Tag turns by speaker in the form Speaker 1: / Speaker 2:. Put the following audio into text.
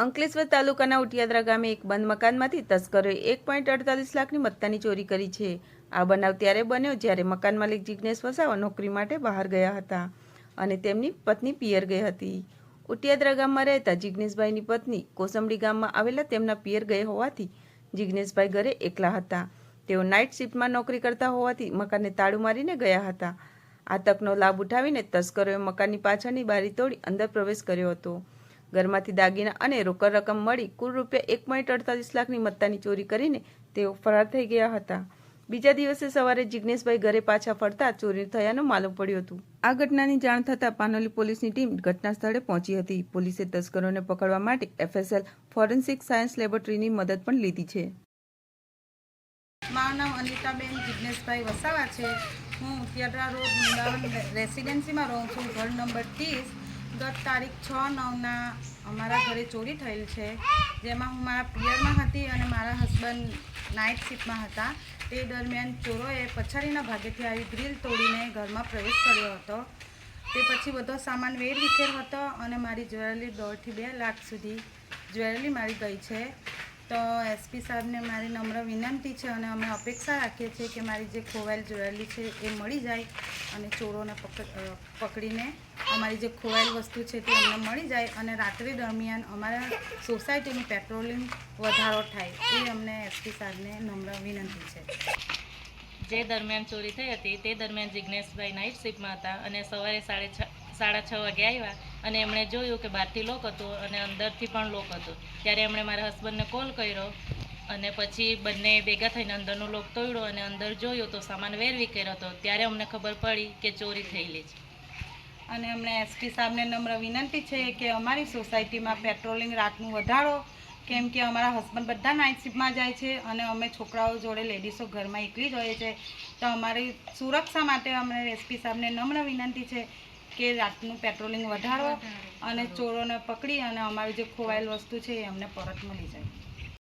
Speaker 1: અંકલેશ્વર તાલુકાના ઉટિયાદરા ગામે એક બંધ મકાનમાંથી તસ્કરોએ એક પોઈન્ટ અડતાલીસ લાખની મત્તાની ચોરી કરી છે. આ બનાવ ત્યારે બન્યો જ્યારે મકાન માલિક જિજ્ઞેશ વસાવા નોકરી માટે બહાર ગયા હતા અને તેમની પત્ની પિયર ગઈ હતી. ઉટિયાદરા ગામમાં રહેતા જિજ્ઞેશભાઈની પત્ની કોસંબડી ગામમાં આવેલા તેમના પિયર ગઈ હોવાથી જિજ્ઞેશભાઈ ઘરે એકલા હતા. તેઓ નાઇટ શિફ્ટમાં નોકરી કરતા હોવાથી મકાનને તાળું મારીને ગયા હતા. આ તકનો લાભ ઉઠાવીને તસ્કરોએ મકાનની પાછળની બારી તોડી અંદર પ્રવેશ કર્યો હતો. ઘરમાંથી દાગીના અને રોકડ રકમ મળી કુલ રૂપિયા એક પોઈન્ટ અડતાલીસ લાખની મત્તાની ચોરી કરીને તેઓ ફરાર થઈ ગયા હતા. બીજા દિવસે સવારે જિજ્ઞેશભાઈ ઘરે પાછા ફરતા ચોરી થયાનું માલુમ પડ્યું હતું. આ ઘટનાની જાણ થતાં પાનોલી પોલીસની ટીમ ઘટના સ્થળે પહોંચી હતી. પોલીસે તસ્કરોને પકડવા માટે એફએસએલ ફોરેન્સિક સાયન્સ લેબોરેટરીની મદદ પણ લીધી છે.
Speaker 2: મારું નામ અનિતાબેન જિજ્ઞેશભાઈ વસાવા છે. હું ત્યારા રોડ વૃંદાવન રેસિડેન્સીમાં રહું છું. ઘર નંબર ત્રીસ ગત તારીખ છ, નવના અમારા ઘરે ચોરી થયેલ છે. જેમાં હું મારા પિયરમાં હતી અને મારા હસબન્ડ નાઇટ શિફ્ટમાં હતા. તે દરમિયાન ચોરોએ પછાડીના ભાગેથી આવી ગ્રીલ તોડીને ઘરમાં પ્રવેશ કર્યો હતો. તે પછી બધો સામાન વેર વિખેર હતો અને મારી જ્વેલરી દોઢથી બે લાખ સુધી જ્વેલરી મારી ગઈ છે. તો એસપી સાહેબને મારી નમ્ર વિનંતી છે અને અમે અપેક્ષા રાખીએ છીએ કે મારી જે ખોવાયેલ જ્વેલરી છે એ મળી જાય અને ચોરોને પકડીને અમારી જે ખોવાયેલ વસ્તુ છે તે અમને મળી જાય અને રાત્રિ દરમિયાન અમારા સોસાયટીનું પેટ્રોલિંગ વધારો થાય, એ અમને એસપી સાહેબને નમ્ર વિનંતી છે.
Speaker 3: જે દરમિયાન ચોરી થઈ હતી, તે દરમિયાન જિજ્ઞેશભાઈ નાઇટ શિફ્ટમાં હતા અને સવારે સાડે છ, સાડા છ વાગે આવ્યા અને એમણે જોયું કે બહારથી લોક હતો અને અંદરથી પણ લોક હતો. ત્યારે એમણે મારા હસબન્ડને કોલ કર્યો અને પછી બંને ભેગા થઈને અંદરનો લોક તોડ્યો અને અંદર જોયું તો સામાન વેરવી કર્યો હતો. ત્યારે અમને ખબર પડી કે ચોરી થયેલી છે.
Speaker 2: અને અમને એસપી સાહેબને નમ્ર વિનંતી છે કે અમારી સોસાયટીમાં પેટ્રોલિંગ રાતનું વધારો કેમ કે અમારા હસબન્ડ બધા નાઇટ શિફ્ટમાં જાય છે અને અમે છોકરાઓ જોડે લેડીઝો ઘરમાં એકલી જ હોઈએ છે તો અમારી સુરક્ષા માટે અમને એસપી સાહેબને નમ્ર વિનંતી છે કે રાતનું પેટ્રોલિંગ વધારો. અને ચોરોને પકડી અને અમારી જે ખોવાયેલ વસ્તુ છે એ અમને પરત મળી જાય.